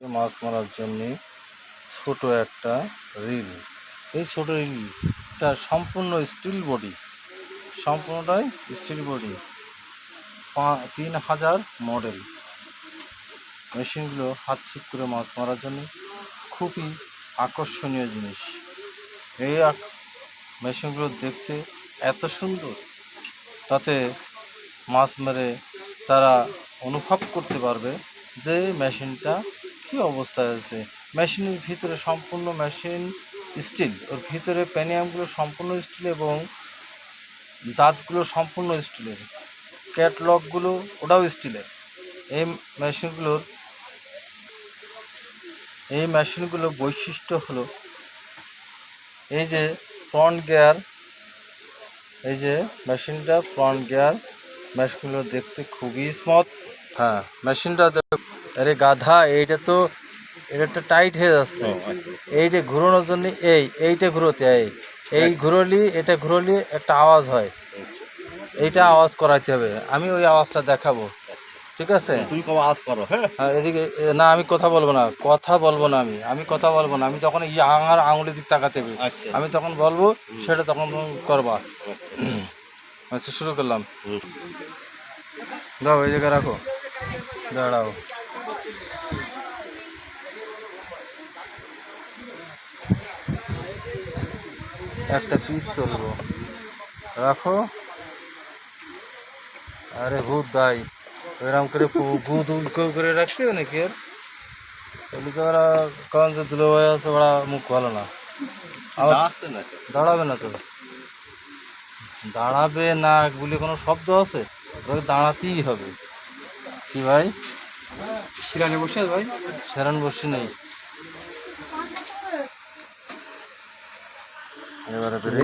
মাছ মারার জন্য ছোট একটা রিল। এই ছোট রিলটা সম্পূর্ণ স্টিল বডি। সম্পূর্ণটাই স্টিল বডি। তিন হাজার মডেল। মেশিনগুলো হাত ছিপ করে মাছ মারার জন্য খুবই আকর্ষণীয় জিনিস। এই মেশিনগুলো দেখতে এত সুন্দর, তাতে মাছ মেরে তারা অনুভব করতে পারবে যে মেশিনটা কী অবস্থায় আছে? মেশিনের ভিতরে সম্পূর্ণ মেশিন স্টিল। ওর ভিতরে প্যানিয়ামগুলো সম্পূর্ণ স্টিল এবং দাঁতগুলো সম্পূর্ণ স্টিলের। ক্যাটলগগুলো ওটাও স্টিলের। এই মেশিনগুলোর এই মেশিনগুলোর বৈশিষ্ট্য হলো এই যে ফ্রন্ট গিয়ার, এই যে মেশিনটা ফ্রন্ট গিয়ার, মেশিনগুলো দেখতে খুবই স্মুথ। হ্যাঁ মেশিনটা আরে গাধা এইটা তো এটা টাইট হয়ে যাচ্ছে। এই যে ঘুরানোর জন্য এই এইটা ঘুরোতে এই এই ঘুরলি এটা ঘুরলি একটা আওয়াজ হয়। এইটা আওয়াজ করাইতে হবে। আমি ওই আওয়াজটা দেখাবো। ঠিক আছে? তুমি কবে আজ করো হ্যাঁ? হ্যাঁ এদিকে না আমি কথা বলব না। কথা বলব না আমি। আমি কথা বলব না। আমি তখন এই আঙার আঙুলের দিক তাকাতে হবে আচ্ছা। আমি তখন বলব সেটা তখন করবা। আচ্ছা। আচ্ছা শুরু করলাম। দাও এই জায়গায় রাখো। দাঁড়াও। একটা পিস তুলবো। রাখো। আরে ভূত দাই এরকম করে ভূত উল্টো করে রাখতে হবে নাকি এর এদিকে ওরা কারণ যে দুলো ভাই আছে ওরা মুখ ভালো না। দাঁড়াবে না তো। দাঁড়াবে না বলে কোনো শব্দ আছে? ওকে দাঁড়াতেই হবে। কি ভাই? শিরানে বসে ভাই। সেরান বসে নেই। এবারে বেরে